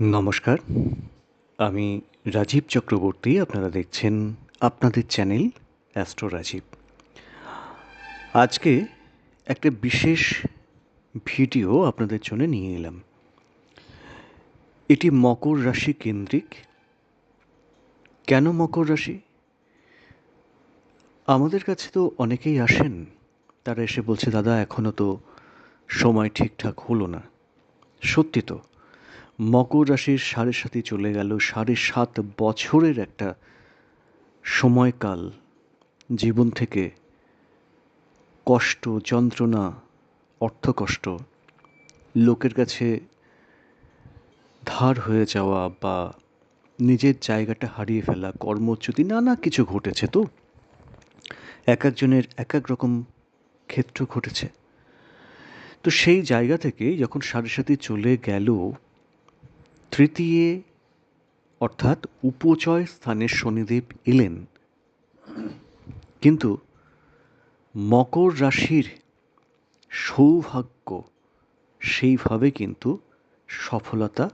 নমস্কার। আমি রাজীব চক্রবর্তী, আপনারা দেখছেন আপনাদের চ্যানেল অ্যাস্ট্রো রাজীব। আজকে একটা বিশেষ ভিডিও আপনাদের জন্য নিয়ে এলাম। এটি মকর রাশি কেন্দ্রিক। কেন মকর রাশি? আমাদের কাছে তো অনেকেই আসেন, তারা এসে বলছে, দাদা এখনও তো সময় ঠিকঠাক হলো না। সত্যি তো মকর রাশির সাড়ে সাথে চলে গেল। সাড়ে সাত বছরের একটা সময়কাল, জীবন থেকে কষ্ট, যন্ত্রণা, অর্থকষ্ট লোকের কাছে ধার হয়ে যাওয়া বা নিজের জায়গাটা হারিয়ে ফেলা, কর্মচ্যুতি, নানা কিছু ঘটেছে তো। এক একজনের এক এক রকম ক্ষেত্র ঘটেছে। তো সেই জায়গা থেকে যখন সাড়ে সাথে চলে গেল তৃতীয় অর্থাৎ উপচয় স্থানে শনিদেব এলেন। কিন্তু মকর রাশির সৌভাগ্য সেইভাবে কিন্তু সফলতা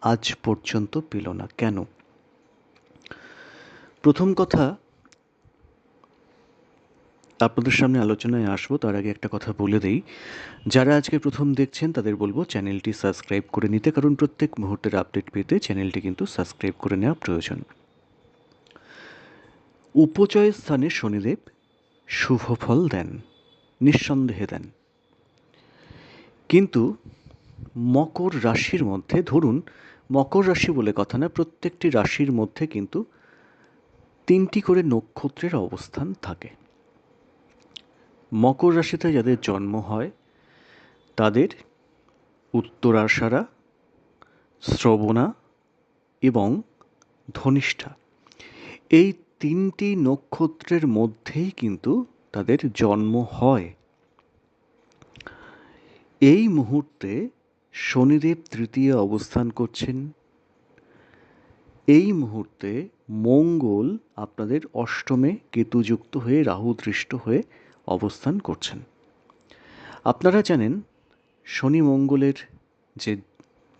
আজ পর্যন্ত পেল না। কেন? প্রথম কথা আপনাদের সামনে আলোচনায় আসব, তার আগে একটা কথা বলে দেই। যারা আজকে প্রথম দেখছেন, তাদের বলব চ্যানেলটি সাবস্ক্রাইব করে নিতে, কারণ প্রত্যেক মুহূর্তের আপডেট পেতে চ্যানেলটি কিন্তু সাবস্ক্রাইব করে নেওয়া প্রয়োজন। উপচয় স্থানে শনিদেব শুভ ফল দেন, নিঃসন্দেহে দেন। কিন্তু মকর রাশির মধ্যে, ধরুন, মকর রাশি বলে কথা না, প্রত্যেকটি রাশির মধ্যে কিন্তু তিনটি করে নক্ষত্রের অবস্থান থাকে। মকর রাশিতে যাদের জন্ম হয়, তাদের উত্তরাষাঢ়া, শ্রবণা এবং ধনিষ্ঠা। এই তিনটি নক্ষত্রের মধ্যেই কিন্তু তাদের জন্ম হয়। এই মুহূর্তে শনিদেব তৃতীয় অবস্থান করছেন। এই মুহূর্তে মঙ্গল আপনাদের অষ্টমে কেতুযুক্ত হয়ে রাহু দৃষ্ট হয়ে অবস্থান করছেন। আপনারা জানেন, শনি মঙ্গলের যে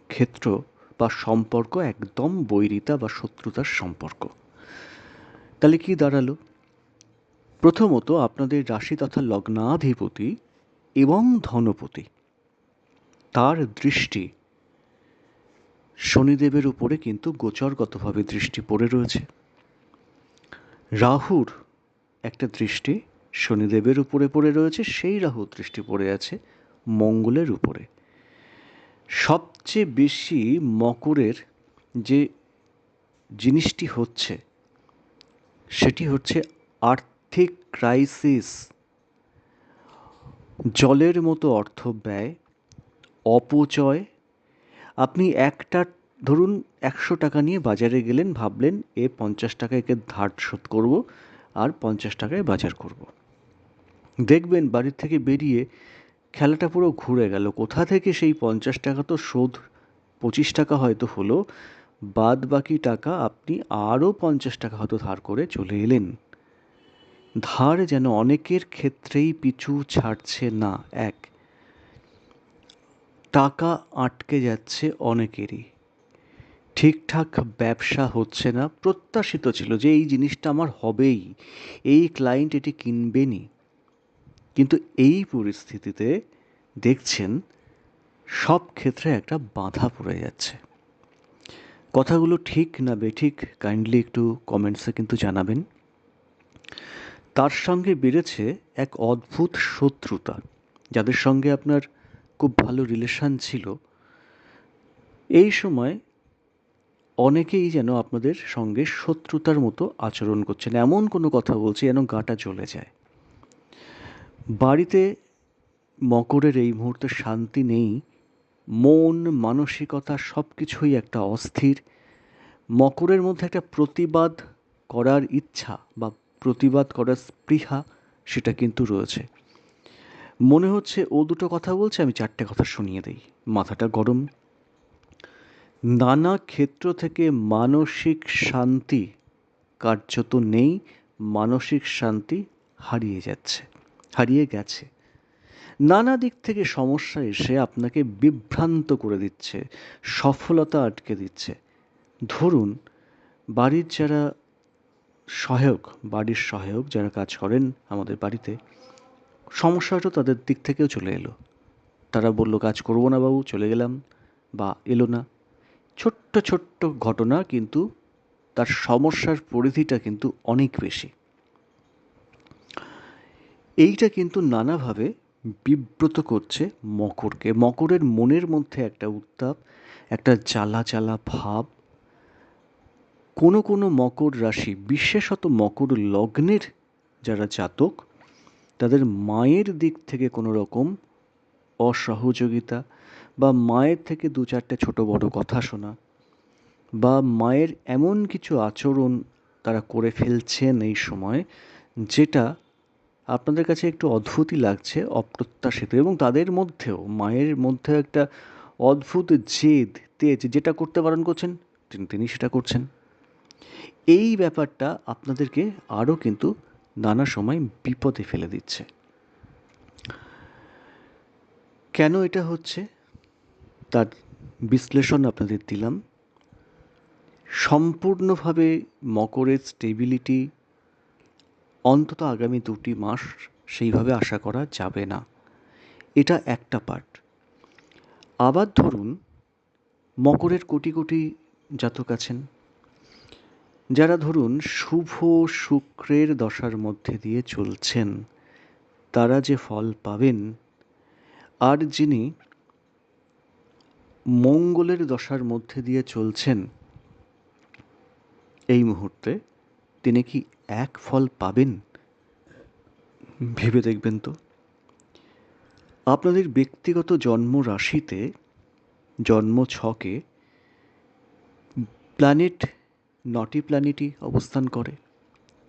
ক্ষেত্র বা সম্পর্ক একদম বৈরিতা বা শত্রুতার সম্পর্ক। তাহলে কি দাঁড়াল? প্রথমত আপনাদের রাশি তথা লগ্নাধিপতি এবং ধনপতি। তার দৃষ্টি শনিদেবের উপরে কিন্তু গোচরগতভাবে দৃষ্টি পড়ে রয়েছে। রাহুর একটা দৃষ্টি শনিদেবের উপরে পড়ে রয়েছে, সেই রাহু দৃষ্টি পড়ে আছে মঙ্গলের উপরে। সবচেয়ে বেশি মকরের যে জিনিসটি হচ্ছে, সেটি হচ্ছে আর্থিক ক্রাইসিস। জলের মতো অর্থ ব্যয়, অপচয়। আপনি একটা, ধরুন একশো টাকা নিয়ে বাজারে গেলেন, ভাবলেন, এ পঞ্চাশ টাকা একে ধার শোধ করব, আর পঞ্চাশ টাকায় বাজার করব। দেখবেন বাড়ির থেকে বেরিয়ে খেলাটা পুরো ঘুরে গেল। কোথা থেকে সেই পঞ্চাশ টাকা তো শোধ? পঁচিশ টাকা হয়তো হলো, বাদ বাকি টাকা আপনি আরও পঞ্চাশ টাকা হয়তো ধার করে চলে এলেন। ধার যেন অনেকের ক্ষেত্রেই পিছু ছাড়ছে না, এক। টাকা আটকে যাচ্ছে অনেকেরই। ঠিকঠাক ব্যবসা হচ্ছে না, প্রত্যাশিত ছিল যে এই জিনিসটা আমার হবেই। এই ক্লায়েন্ট এটি কিনবেনই। কিন্তু এই পরিস্থিতিতে দেখছেন সব ক্ষেত্রে একটা বাধা পড়ে যাচ্ছে। কথাগুলো ঠিক না বেঠিক কাইন্ডলি একটু কমেন্টসে কিন্তু জানাবেন। তার সঙ্গে বেড়েছে এক অদ্ভুত শত্রুতা, যাদের সঙ্গে আপনার খুব ভালো রিলেশান ছিল। এই সময় অনেকেই যেন আপনাদের সঙ্গে শত্রুতার মতো আচরণ করছেন। এমন কোনো কথা বলছে যেন গাটা জ্বলে যায়। বাড়িতে মকরের এই মুহূর্তে শান্তি নেই, মন, মানসিকতা সব কিছুই একটা অস্থির। মকরের মধ্যে একটা প্রতিবাদ করার ইচ্ছা বা প্রতিবাদ করার স্পৃহা, সেটা কিন্তু রয়েছে। মনে হচ্ছে ও দুটো কথা বলছে, আমি চারটে কথা শুনিয়ে দিই। মাথাটা গরম। নানা ক্ষেত্র থেকে মানসিক শান্তি কার্যত নেই, মানসিক শান্তি হারিয়ে যাচ্ছে। হারিয়ে গেছে। নানা দিক থেকে সমস্যা এসে আপনাকে বিভ্রান্ত করে দিচ্ছে, সফলতা আটকে দিচ্ছে। ধরুন, বাড়ির যারা সহায়ক, বাড়ির সহায়ক যারা কাজ করেন আমাদের বাড়িতে, সমস্যাটা তাদের দিক থেকেও চলে এলো। তারা বলল, কাজ করব না বাবু, চলে গেলাম। বা এলো না। ছোট্ট ছোট্ট ঘটনা কিন্তু তার সমস্যার পরিধিটা কিন্তু অনেক বেশি। এইটা কিন্তু নানাভাবে বিব্রত করছে মকরকে। মকরের মনের মধ্যে একটা উত্তাপ, একটা জ্বালা জ্বালা ভাব। কোনো কোনো মকর রাশি, বিশেষত মকর লগ্নের যারা জাতক, তাদের মায়ের দিক থেকে কোনো রকম অসহযোগিতা বা মায়ের থেকে দু চারটে ছোটো বড়ো কথা শোনা বা মায়ের এমন কিছু আচরণ তারা করে ফেলছেন এই সময়, যেটা আপনাদের কাছে একটু অদ্ভুতই লাগছে, অপ্রত্যাশিত এবং তাদের মধ্যেও, মায়ের মধ্যে একটা অদ্ভুত জেদ, তেজ, যেটা করতে বারণ করছেন, তিনি সেটা করছেন। এই ব্যাপারটা আপনাদেরকে আরও কিন্তু নানা সময় বিপদে ফেলে দিচ্ছে। কেন এটা হচ্ছে? তার বিশ্লেষণ আপনাদের দিলাম। সম্পূর্ণভাবে মকরের স্টেবিলিটি অন্তত আগামী দুটি মাস সেইভাবে আশা করা যাবে না। এটা একটা পার্ট আবার ধরুন, মকরের কোটি কোটি জাতক আছেন। যারা ধরুন শুভ শুক্রের দশার মধ্যে দিয়ে চলছেন, তারা যে ফল পাবেন, আর যিনি মঙ্গলের দশার মধ্যে দিয়ে চলছেন, এই মুহূর্তে তিনি কি এক ফল পাবেন? ভেবে দেখবেন তো। আপনাদের ব্যক্তিগত জন্ম রাশিতে জন্ম ছকে প্ল্যানেট নটি প্ল্যানেটই অবস্থান করে,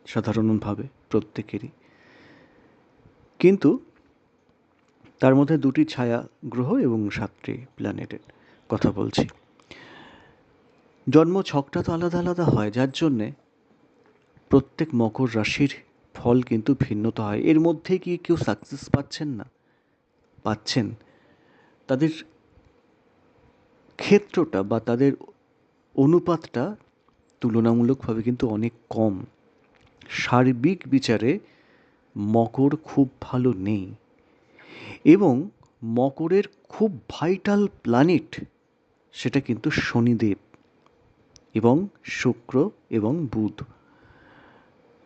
সাধারণভাবে প্রত্যেকেরই। কিন্তু তার মধ্যে দুটি ছায়া গ্রহ এবং সাতটি প্ল্যানেটের কথা বলছি। জন্ম ছকটা তো আলাদা আলাদা হয়, যার জন্যে প্রত্যেক মকর রাশির ফল কিন্তু ভিন্নতা হয়। এর মধ্যে কি কেউ সাকসেস পাচ্ছেন না? পাচ্ছেন। তাদের ক্ষেত্রটা বা তাদের অনুপাতটা তুলনামূলকভাবে কিন্তু অনেক কম। সার্বিক বিচারে মকর খুব ভালো নেই। এবং মকরের খুব ভাইটাল প্ল্যানেট সেটা কিন্তু শনিদেব এবং শুক্র এবং বুধ।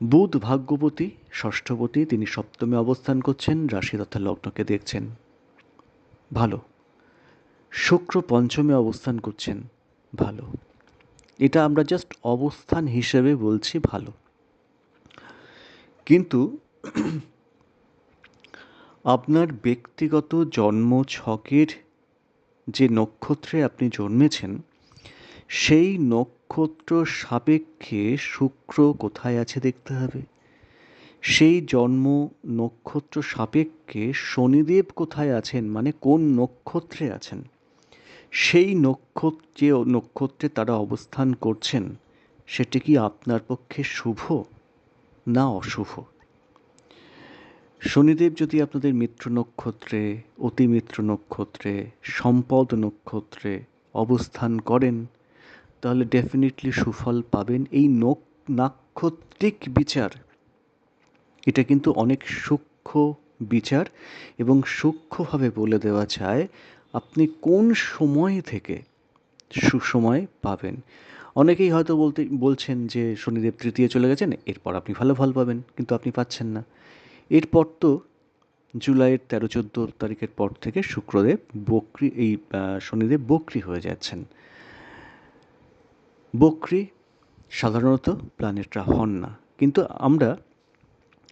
বুধ ভাগ্যবতী ষষ্ঠপতি তিনি সপ্তমে অবস্থান করছেন রাশি তথা লগ্নকে দেখছেন। ভালো। শুক্র পঞ্চমে অবস্থান করছেন, ভালো। এটা আমরা জাস্ট অবস্থান হিসেবে বলছি ভালো। কিন্তু আপনার ব্যক্তিগত জন্ম ছকের যে নক্ষত্রে আপনি জন্মেছেন সেই নক্ষত্র সাপেক্ষে শুক্র কোথায় আছে দেখতে হবে? সেই জন্ম নক্ষত্র সাপেক্ষে শনিদেব কোথায় আছেন? মানে কোন নক্ষত্রে আছেন? সেই নক্ষত্র যে নক্ষত্রে তারা অবস্থান করছেন, সেটি কি আপনার পক্ষে শুভ না অশুভ? শনিদেব যদি আপনাদের মিত্র নক্ষত্রে অতিমিত্র নক্ষত্রে, সম্পদ নক্ষত্রে অবস্থান করেন তাহলে ডেফিনেটলি সুফল পাবেন। এই নাক্ষত্রিক বিচার, এটা কিন্তু অনেক সূক্ষ্ম বিচার এবং সূক্ষ্মভাবে বলে দেওয়া যায়, আপনি কোন সময় থেকে সুসময় পাবেন? অনেকেই হয়তো বলতে বলছেন যে শনিদেব তৃতীয় চলে গেছেন, এরপর আপনি ভালো ফল পাবেন, কিন্তু আপনি পাচ্ছেন না। এরপর তো জুলাইয়ের তেরো চোদ্দ তারিখের পর থেকে শুক্রদেব বক্রি এই শনিদেব বক্রি হয়ে যাচ্ছেন। বক্রি সাধারণত প্ল্যানেটরা হন না। কিন্তু আমরা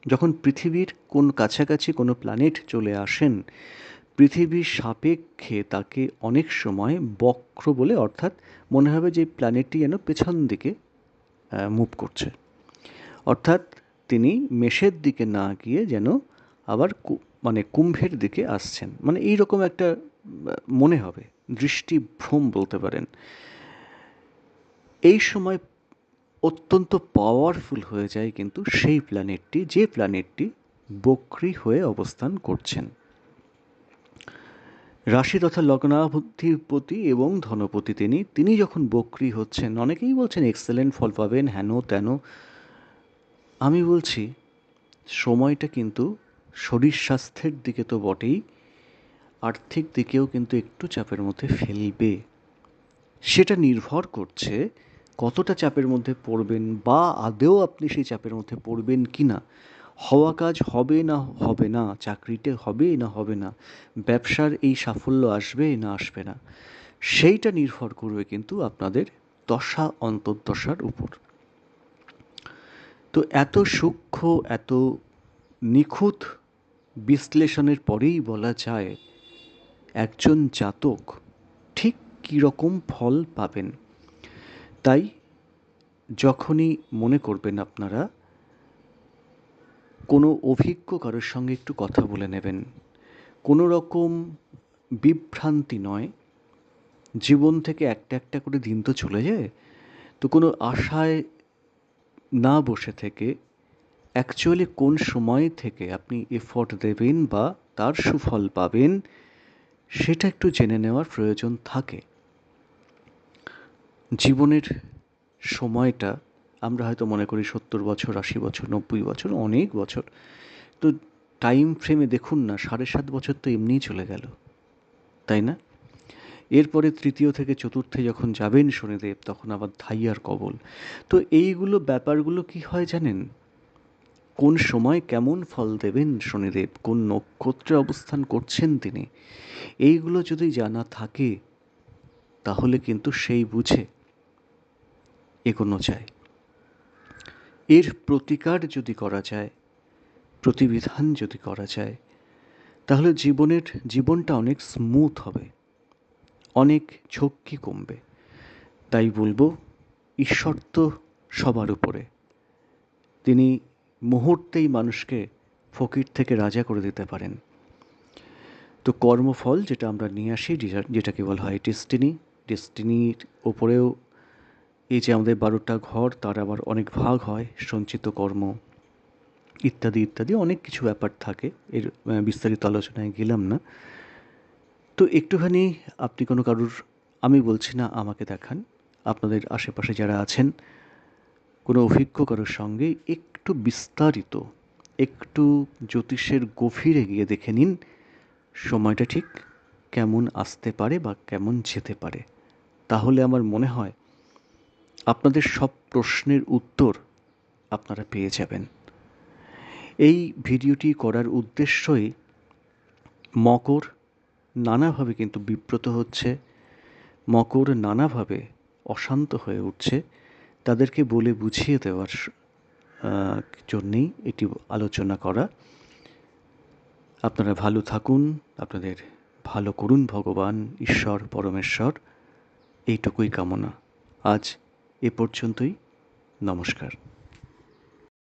যখন পৃথিবীর কোন কাছাকাছি কোনো প্ল্যানেট চলে আসেন পৃথিবীর সাপেক্ষে তাকে অনেক সময় বক্র বলে, অর্থাৎ মনে হবে যে প্ল্যানেটটি যেন পেছন দিকে মুভ করছে। অর্থাৎ তিনি মেষের দিকে না গিয়ে যেন আবার মানে কুম্ভের দিকে আসছেন। মানে এই রকম একটা মনে হবে, দৃষ্টিভ্রম বলতে পারেন। এই সময় অত্যন্ত পাওয়ারফুল হয়ে যায় কিন্তু সেই প্ল্যানেটটি যে প্ল্যানেটটি বক্রি হয়ে অবস্থান করছেন। রাশি তথা লগ্নাধিপতি এবং ধনপতি তিনি তিনি যখন বক্রি হচ্ছেন, অনেকেই বলছেন এক্সেলেন্ট ফল পাবেন, হেন তেন। আমি বলছি, সময়টা কিন্তু শরীর স্বাস্থ্যের দিকে তো বটেই, আর্থিক দিকেও কিন্তু একটু চাপের মধ্যে ফেলবে। সেটা নির্ভর করছে কতটা চাপের মধ্যে পড়বেন বা আদেও আপনি সেই চাপের মধ্যে পড়বেন কি না হওয়া কাজ হবে না হবে না, চাকরিতে হবে না হবে না, ব্যবসার এই সাফল্য আসবে না আসবে না, সেইটা নির্ভর করবে কিন্তু আপনাদের দশা অন্তর্দশার উপর। তো এত সূক্ষ্ম, এত নিখুঁত বিশ্লেষণের পরেই বলা যায়, একজন জাতক ঠিক কীরকম ফল পাবেন? তাই যখনই মনে করবেন আপনারা, কোনো অভিজ্ঞ কারোর সঙ্গে একটু কথা বলে নেবেন। কোনো রকম বিভ্রান্তি নয়। জীবন থেকে একটা একটা করে দিন তো চলে যায়। তো কোনো আশায় না বসে থেকে অ্যাকচুয়ালি কোন সময় থেকে আপনি এফর্ট দেবেন বা তার সুফল পাবেন, সেটা একটু জেনে নেওয়ার প্রয়োজন থাকে। জীবনের সময়টা আমরা হয়তো মনে করি সত্তর বছর, আশি বছর, নব্বই বছর, অনেক বছর। তো টাইম ফ্রেমে দেখুন না, সাড়ে সাত বছর তো এমনিই চলে গেল। তাই না? এরপরে তৃতীয় থেকে চতুর্থে যখন যাবেন শনিদেব, তখন আবার ধাইয়ার কবল। তো এইগুলো ব্যাপারগুলো কি হয় জানেন? কোন সময় কেমন ফল দেবেন শনিদেব? কোন নক্ষত্রে অবস্থান করছেন তিনি? এইগুলো যদি জানা থাকে, তাহলে কিন্তু সেই বুঝে। এগোনো যায় এর প্রতিকার যদি করা যায়, প্রতিবিধান যদি করা যায়, তাহলে জীবনের জীবনটা অনেক স্মুথ হবে, অনেক ঝক্কি কমবে। তাই বলব, ঈশ্বর তো সবার উপরে। তিনি মুহূর্তেই মানুষকে ফকির থেকে রাজা করে দিতে পারেন। তো কর্মফল যেটা আমরা নিয়ে আসি যেটাকে বলা হয় ডেস্টিনি ডেস্টিনির ওপরেও এই যে আমাদের বারোটা ঘর, তার আবার অনেক ভাগ হয়, সঞ্চিত কর্ম, ইত্যাদি ইত্যাদি, অনেক কিছু ব্যাপার থাকে। এর বিস্তারিত আলোচনায় গেলাম না। তো একটুখানি আপনি কোনো কারুর, আমি বলছি না, আমাকে দেখান। আপনাদের আশেপাশে যারা আছেন, কোনো অভিজ্ঞ কারোর সঙ্গে একটু বিস্তারিত, একটু জ্যোতিষের গভীরে গিয়ে দেখে নিন, সময়টা ঠিক কেমন আসতে পারে বা কেমন যেতে পারে। তাহলে আমার মনে হয় আপনাদের সব প্রশ্নের উত্তর আপনারা পেয়ে যাবেন। এই ভিডিওটি করার উদ্দেশ্যই মকর নানাভাবে কিন্তু বিব্রত হচ্ছে, মকর নানাভাবে অশান্ত হয়ে উঠছে। তাদেরকে বলে বুঝিয়ে দেওয়ার জন্যেই এটি আলোচনা করা। আপনারা ভালো থাকুন, আপনাদের ভালো করুন ভগবান, ঈশ্বর, পরমেশ্বর। এইটুকুই কামনা। আজ এ পর্যন্তই নমস্কার।